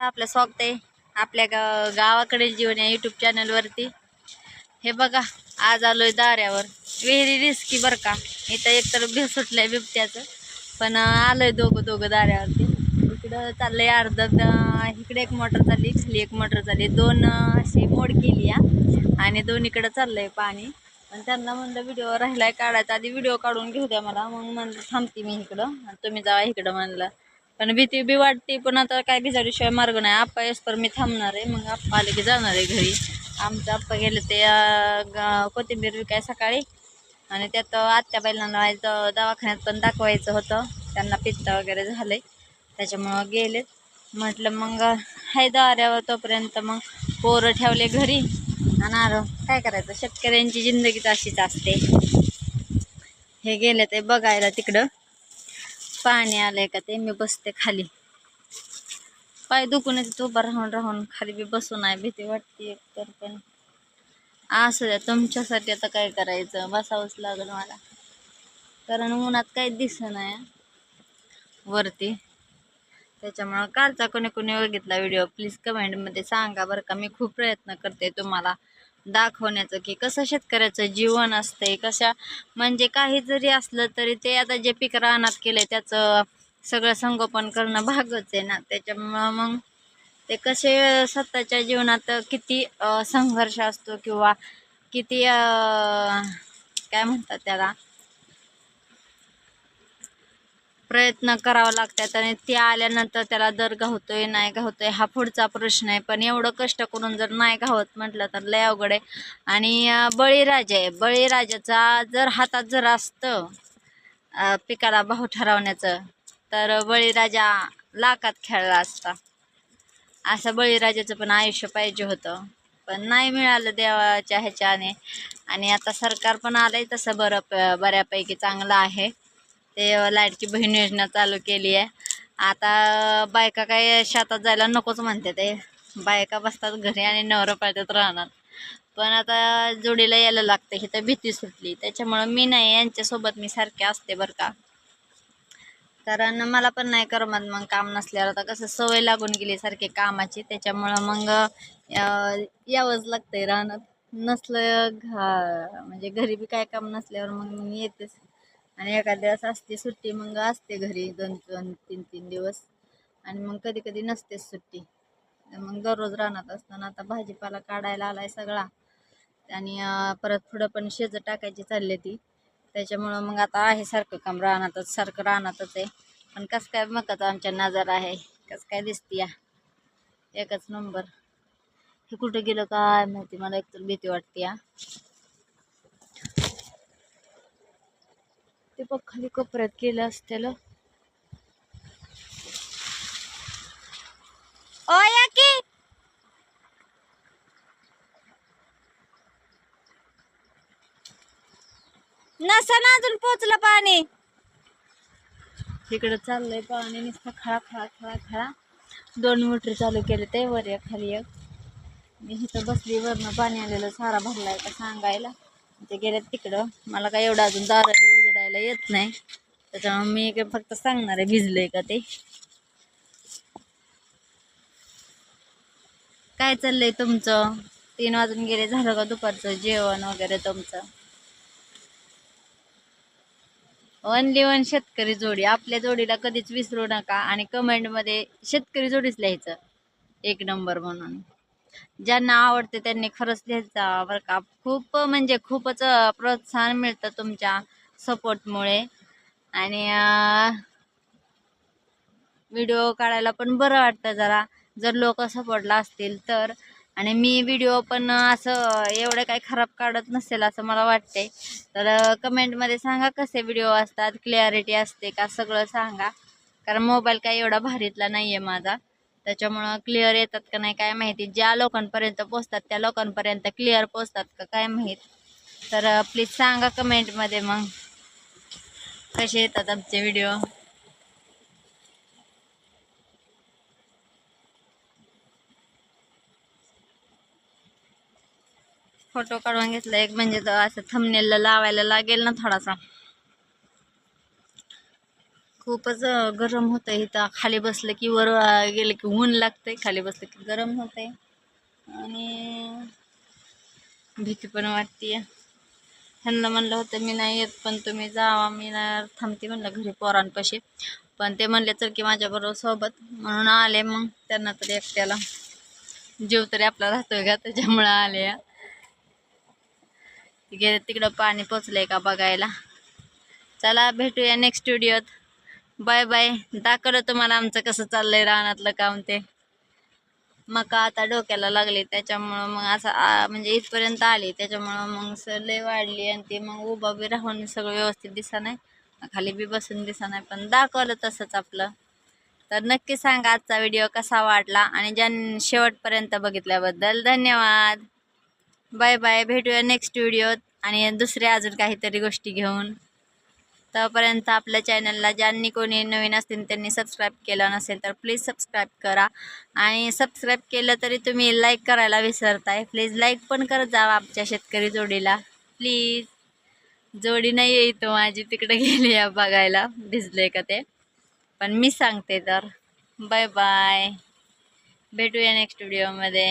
आपलं स्वागत आहे आपल्या गा गावाकडील जीवन या यूट्यूब चॅनलवरती हे बघा आज आलोय दाऱ्यावर. व्हेरी रिस्की बरं का? इथं एकतर भे आहे बिबट्याचं पण अं, आलोय दोघं दोघं दाऱ्यावरती. इकडं चाललंय अर्धा इकडे एक मोटर चालली खाली एक मोटर चालली. दोन अशी मोड केली या आणि दोन इकडं चाललंय पाणी. पण त्यांना म्हणलं व्हिडिओ राहिलाय काढायचा. आधी व्हिडिओ काढून घेऊ द्या मला. मग म्हणलं थांबते मी इकडं. तुम्ही जावा इकडं म्हणलं. पण भीती बी वाटते पण आता काय भिजाडीशिवाय मार्ग नाही. आप्पा येस तर मी थांबणार आहे मग आप्पा आले की जाणार आहे घरी. आमचं आप्पा गेले ते कोथिंबीर विकाय सकाळी. आणि त्यात आत्या बैलांना व्हायचं दवाखान्यात पण दाखवायचं होतं. त्यांना पित्त वगैरे झालं आहे त्याच्यामुळं गेलेत. म्हटलं मग हाय दाऱ्यावर तोपर्यंत मग पोरं ठेवले घरी. आणि आरो काय करायचं? शेतकऱ्यांची जिंदगीच अशीच असते. हे गेले ते बघायला तिकडं. पाणी आलंय का ते मी बसते खाली. पाय दुखून येते उभा राहून राहून खाली बी बसून आहे भीती वाटते तर पण. असं द्या तुमच्यासाठी आता काय करायचं? बसावंच लागलं मला. कारण उन्हात काही दिसत नाही वरती. त्याच्यामुळं कालचा कोणी कोणी बघितला व्हिडिओ प्लीज कमेंटमध्ये सांगा बरं का मी खूप प्रयत्न करते तुम्हाला. दाखवण्याचं की कसं शेतकऱ्याचं जीवन असतंय कशा म्हणजे काही जरी असलं तरी ते आता जे पीक रानात केलंय त्याचं सगळं संगोपन करणं भागच आहे ना. त्याच्यामुळं मग ते कसे स्वतःच्या जीवनात किती संघर्ष असतो किंवा किती काय म्हणतात त्याला? प्रयत्न करावा लागतात आणि ते आल्यानंतर त्याला दर गावतोय नाही गावतोय हा पुढचा प्रश्न आहे. पण एवढं कष्ट करून जर नाही गावत म्हटलं तर लय अवघड आहे. आणि बळीराजा आहे. बळीराजाचा जर हातात जर असतं पिकाला भाव ठरवण्याचं तर बळीराजा लाखात खेळला असता. असं बळीराजाचं पण आयुष्य पाहिजे होतं. पण नाही मिळालं देवाच्या ह्याच्याने. आणि आता सरकार पण आलं आहे तसं बरं प- बऱ्यापैकी चांगलं आहे. ते लाईटची बहीण योजना चालू केली आहे. आता बायका काय शेतात जायला नकोच म्हणते ते. बायका बसतात घरी आणि नवरं पाळतात राहणार पण आता जोडीला यायला लागतं ही तर भीती सुटली. त्याच्यामुळं मी नाही यांच्यासोबत मी सारखे असते बरं का. कारण मला पण नाही करमत मग काम नसल्यावर. आता कसं सवय लागून गेली सारखी कामाची. त्याच्यामुळं मग यावंच लागतंय राहणार नसलं घा म्हणजे घरी बी काय काम नसल्यावर मग मी येतेच. आणि एखाद्या दिवस असते सुट्टी मग असते घरी दोन दोन तीन तीन दिवस. आणि मग कधी कधी नसतेच सुट्टी. मग दररोज राहणार असताना आता भाजीपाला काढायला आलाय सगळा. आणि परत पुढं पण शेज टाकायची चालली ती. त्याच्यामुळं मग आता आहे सारखं काम राहणारच सारखं राहणारच आहे. पण कसं काय मकाचा आमच्या नजर आहे कसं काय दिसते या. एकच नंबर. हे कुठं गेलं काय माहिती मला एकतर भीती वाटते या. ते बघ खाली कोपऱ्यात केलं असतेल ओ या की! नसन अजून पोचलं पाणी. तिकडं चाललंय पाणी नुसतं खळा खळा खळा खळा. दोन मोटर चालू केले ते वर एक खाली एक. मी इथं बसली वरनं पाणी आलेलं सारा भरलाय का सांगायला. ते गेले तिकडं. मला काय एवढं अजून दार उजडायला येत नाही. त्याच्यामुळे मी काय फक्त सांगणार आहे भिजलंय का ते. काय चाललंय तुमचं? तीन वाजून गेले झालं का दुपारचं जेवण वगैरे तुमचं? ओनली वन शेतकरी जोडी. आपल्या जोडीला कधीच विसरू नका आणि कमेंटमध्ये शेतकरी जोडीच लिहायचं. एक नंबर म्हणून. ज्यांना आवडते त्यांनी खरंच लिहायचा बरं का? खूप म्हणजे खूपच प्रोत्साहन मिळतं तुमच्या सपोर्टमुळे. आणि व्हिडिओ काढायला पण बरं वाटतं जरा. जर लोक सपोर्टला असतील तर. आणि मी व्हिडिओ पण असं एवढं काही खराब काढत नसेल असं मला वाटते तर कमेंटमध्ये सांगा कसे व्हिडिओ असतात क्लॅरिटी असते का सगळं सांगा. कारण मोबाईल काही एवढा भारीतला नाही आहे माझा. त्याच्यामुळं क्लिअर येतात का नाही काय माहिती. ज्या लोकांपर्यंत पोचतात त्या लोकांपर्यंत क्लिअर पोचतात का काय माहीत. तर प्लीज सांगा कमेंटमध्ये मग. कसे येतात आमचे व्हिडिओ फोटो काढून घेतला एक म्हणजे असं थमनेलला लावायला लागेल ना थोडासा. खूपच गरम होतं इथं. खाली बसलं की वर गेलं की ऊन लागतंय. खाली बसलं की गरम होतंय. आणि भीती पण वाटते ह्यांना म्हणलं होतं मी नाही येत पण तुम्ही जावा मी नाही थांबते म्हणलं घरी पोरांपाशी. पण ते म्हणले तर की माझ्याबरोबर सोबत. म्हणून आले मग त्यांना तरी एकट्याला. जीव तरी आपला राहतोय का त्याच्यामुळं आले. गेले तिकडं पाणी पोचलंय का बघायला. चला भेटूया नेक्स्ट व्हिडिओत बाय बाय. दाखवलं तुम्हाला आमचं कसं चाललंय रानातलं काम ते. मका आता डोक्याला लागले त्याच्यामुळं मग असं म्हणजे इथपर्यंत आली. त्याच्यामुळं मग स लय वाढली आणि ते मग उभा बी राहून सगळं व्यवस्थित दिसा नाही खाली बी बसून दिसा नाही पण दाखवलं तसंच आपलं. तर नक्की सांगा आजचा व्हिडिओ कसा वाटला आणि ज्या शेवटपर्यंत बघितल्याबद्दल धन्यवाद. Bye bye. भेटूया नेक्स्ट व्हिडिओत आणि दुसऱ्या अजून काहीतरी गोष्टी घेऊन. तोपर्यंत आपल्या चॅनलला ज्यांनी कोणी नवीन असतील त्यांनी सबस्क्राईब केलं नसेल तर प्लीज सबस्क्राईब करा. आणि सबस्क्राईब केलं तरी तुम्ही लाईक करायला विसरताय. प्लीज लाईक पण करत जावा आमच्या शेतकरी जोडीला. प्लीज जोडी नाही आहे माझी तिकडे गेली या बघायला. भिजले का ते? पण मी सांगते तर. बाय बाय भेटूया नेक्स्ट व्हिडिओमध्ये